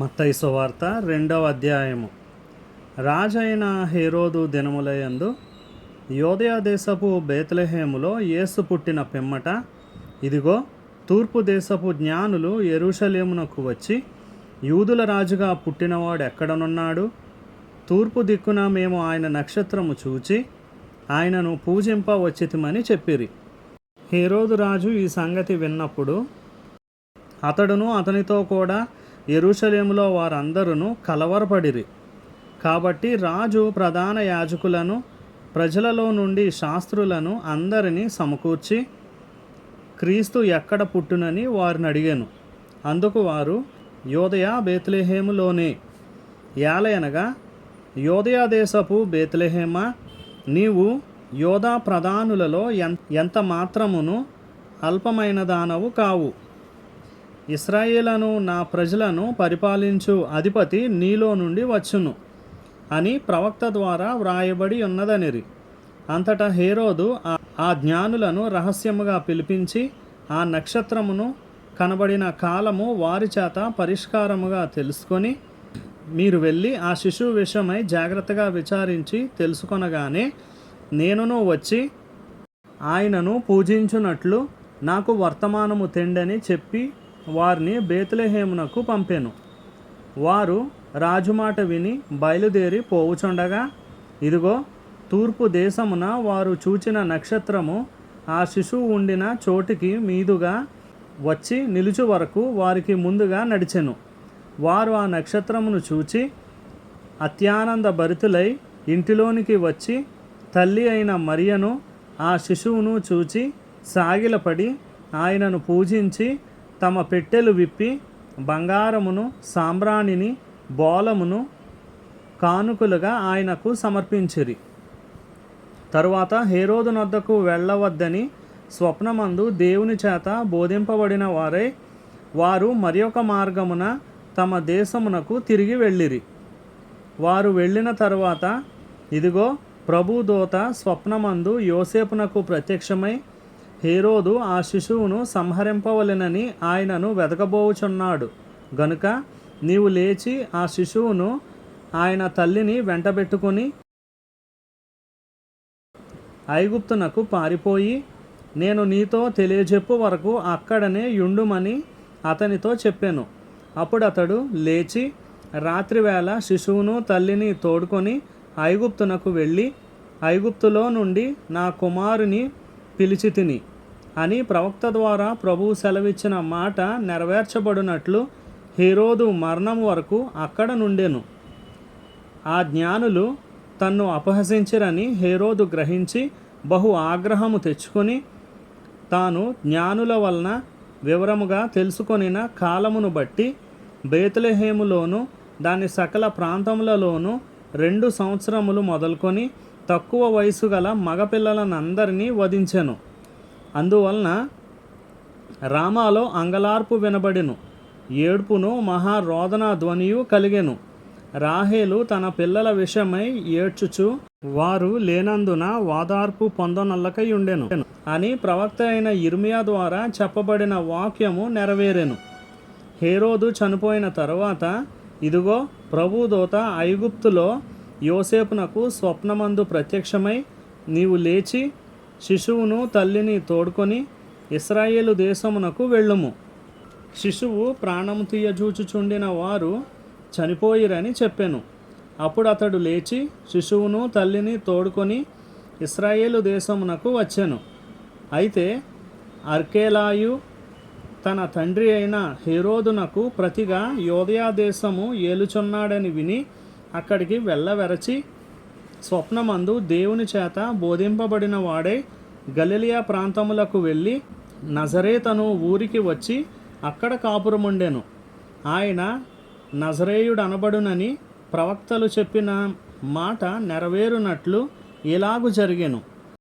మత్తయి సువార్త రెండవ అధ్యాయము. రాజైన హేరోదు దినములయందు యోదయ దేశపు బేత్లెహేములో యేసు పుట్టిన పిమ్మట ఇదిగో తూర్పు దేశపు జ్ఞానులు ఎరుషలేమునకు వచ్చి యూదుల రాజుగా పుట్టినవాడు ఎక్కడనున్నాడు? తూర్పు దిక్కున మేము ఆయన నక్షత్రము చూచి ఆయనను పూజింప వచ్చితిమని చెప్పిరి. హేరోదు రాజు ఈ సంగతి విన్నప్పుడు అతడును అతనితో కూడా ఎరుషలేములో వారందరూ కలవరపడిరి. కాబట్టి రాజు ప్రధాన యాజకులను ప్రజలలో నుండి శాస్త్రులను అందరినీ సమకూర్చి క్రీస్తు ఎక్కడ పుట్టునని వారిని అడిగాను. అందుకు వారు యోదయ బేత్లెహేములోనే యాలయనగా యోదయ దేశపు బేత్లెహేమ నీవు యోధా ప్రధానులలో ఎంత మాత్రమును అల్పమైన దానవు కావు. ఇస్రాయేలను నా ప్రజలను పరిపాలించు అధిపతి నీలో నుండి వచ్చును అని ప్రవక్త ద్వారా వ్రాయబడి ఉన్నదనిరి. అంతటా హేరోదు ఆ- జ్ఞానులను రహస్యముగా పిలిపించి ఆ నక్షత్రమును కనబడిన కాలము వారి చేత పరిష్కారముగా తెలుసుకొని మీరు వెళ్ళి ఆ శిశువు విషయమై జాగ్రత్తగా విచారించి తెలుసుకొనగానే నేనును వచ్చి ఆయనను పూజించునట్లు నాకు వర్తమానము తెండని చెప్పి వారిని బేతులహేమునకు పంపాను. వారు రాజుమాట విని బయలుదేరి పోవుచుండగా ఇదిగో తూర్పు దేశమున వారు చూచిన నక్షత్రము ఆ శిశువు ఉండిన చోటికి మీదుగా వచ్చి నిలుచు వరకు వారికి ముందుగా నడిచెను. వారు ఆ నక్షత్రమును చూచి అత్యానంద భరితులై ఇంటిలోనికి వచ్చి తల్లి అయిన మరియను ఆ శిశువును చూచి సాగిలపడి ఆయనను పూజించి తమ పెట్టెలు విప్పి బంగారమును సాంబ్రాణిని బోలమును కానుకలుగా ఆయనకు సమర్పించిరి. తరువాత హేరోదునొద్దకు వెళ్ళవద్దని స్వప్నమందు దేవుని చేత బోధింపబడిన వారై వారు మరి ఒక మార్గమున తమ దేశమునకు తిరిగి వెళ్ళిరి. వారు వెళ్ళిన తరువాత ఇదిగో ప్రభుదూత స్వప్నమందు యోసేపునకు ప్రత్యక్షమై హేరోదు ఆ శిశువును సంహరింపవలెనని ఆయనను వెతకబోచున్నాడు గనుక నీవు లేచి ఆ శిశువును ఆయన తల్లిని వెంటబెట్టుకొని ఐగుప్తునకు పారిపోయి నేను నీతో తెలియజెప్పు వరకు అక్కడనే యుండుమని అతనితో చెప్పాను. అప్పుడు అతడు లేచి రాత్రివేళ శిశువును తల్లిని తోడుకొని ఐగుప్తునకు వెళ్ళి ఐగుప్తులో నుండి నా కుమారుని పిలిచి తిని అని ప్రవక్త ద్వారా ప్రభువు సెలవిచ్చిన మాట నెరవేర్చబడినట్లు హీరోదు మరణం వరకు అక్కడ నుండెను. ఆ జ్ఞానులు తన్ను అపహసించిరని హేరోదు గ్రహించి బహు ఆగ్రహము తెచ్చుకొని తాను జ్ఞానుల వలన వివరముగా తెలుసుకొనిన కాలమును బట్టి బేతులహేములోను దాని సకల ప్రాంతములలోనూ రెండు సంవత్సరములు మొదలుకొని తక్కువ వయసు గల మగపిల్లలనందరినీ వధించెను. అందువలన రామాలో అంగలార్పు వినబడెను ఏడ్పును మహారోదన ధ్వనియు కలిగెను. రాహేలు తన పిల్లల విషయమై ఏడ్చుచు వారు లేనందున వాదార్పు పొందనల్లకయుండెను అని ప్రవక్త అయిన ఇర్మియా ద్వారా చెప్పబడిన వాక్యము నెరవేరెను. హేరోదు చనిపోయిన తరువాత ఇదిగో ప్రభుదోత ఐగుప్తులో యోసేపునకు స్వప్నమందు ప్రత్యక్షమై నీవు లేచి శిశువును తల్లిని తోడుకొని ఇస్రాయేలు దేశమునకు వెళ్ళుము. శిశువు ప్రాణము తీయజూచుచుండిన వారు చనిపోయిరని చెప్పాను. అప్పుడు అతడు లేచి శిశువును తల్లిని తోడుకొని ఇస్రాయేలు దేశమునకు వచ్చాను. అయితే అర్కేలాయు తన తండ్రి అయిన హీరోదునకు ప్రతిగా యోదయా దేశము ఏలుచున్నాడని విని అక్కడికి వెళ్ళవెరచి స్వప్నమందు దేవుని చేత బోధింపబడిన వాడే గలిలియా ప్రాంతములకు వెళ్ళి నజరేతను ఊరికి వచ్చి అక్కడ కాపురముండెను. ఆయన నజరేయుడు అనబడునని ప్రవక్తలు చెప్పిన మాట నెరవేరునట్లు ఇలాగు జరిగెను.